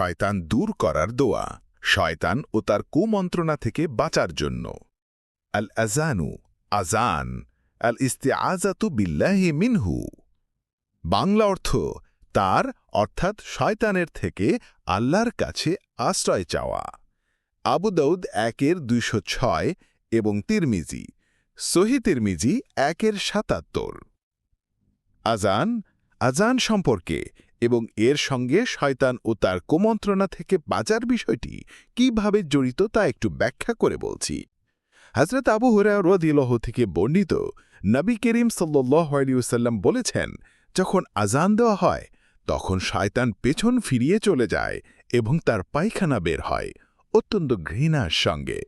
শয়তান দূর করার দোয়া, শয়তান ও তার কুমন্ত্রণা থেকে বাঁচার জন্য। আল আজানু আজান আল ইস্তেআজাতু বিল্লাহি মিনহু। বাংলা অর্থ, তার, অর্থাৎ শয়তানের থেকে আল্লাহর কাছে আশ্রয় চাওয়া। আবু দাউদ একের দুইশো ছয় এবং তিরমিজি, সহি তিরমিজি একের সাতাত্তর। আজান আজান সম্পর্কে এবং এর সঙ্গে শয়তান ও তার কুমন্ত্রণা থেকে বাঁচার বিষয়টি কীভাবে জড়িত তা একটু ব্যাখ্যা করে বলছি। হজরত আবু হুরা রদিলহ থেকে বর্ণিত নবী করিম সাল্লাসাল্লাম বলেছেন, যখন আজান দেওয়া হয়, তখন শয়তান পেছন ফিরিয়ে চলে যায় এবং তার পায়খানা বের হয় অত্যন্ত ঘৃণার সঙ্গে।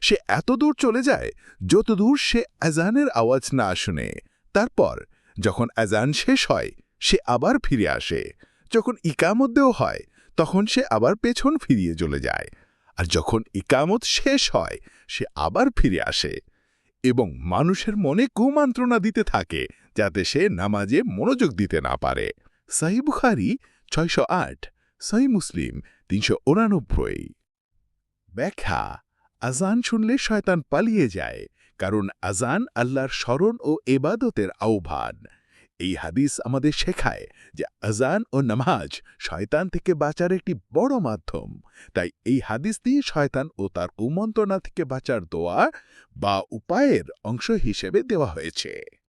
সে এত দূর চলে যায় যতদূর সে আজানের আওয়াজ না শুনে। তারপর যখন আজান শেষ হয় সে আবার ফিরে আসে। যখন ইকামত দেও হয়, তখন সে আবার পেছন ফিরিয়ে চলে যায়। আর যখন ইকামত শেষ হয়, সে আবার ফিরে আসে। এবং মানুষের মনে কুমন্ত্রণা দিতে থাকে, যাতে সে নামাজে মনোযোগ দিতে না পারে। সাহি বুখারি, ছয়শো আট সাহি মুসলিম, তিনশো উনানব্বই। ব্যাখ্যা আজান শুনলে শয়তান পালিয়ে যায়, কারণ আজান আল্লাহর স্মরণ ও এবাদতের আহ্বান। এই হাদিস আমাদের শেখায় যে আজান ও নামাজ শয়তান থেকে বাঁচার একটি বড় মাধ্যম। তাই এই হাদিস দিয়ে শয়তান ও তার কুমন্ত্রণা থেকে বাঁচার দোয়া বা উপায়ের অংশ হিসেবে দেওয়া হয়েছে।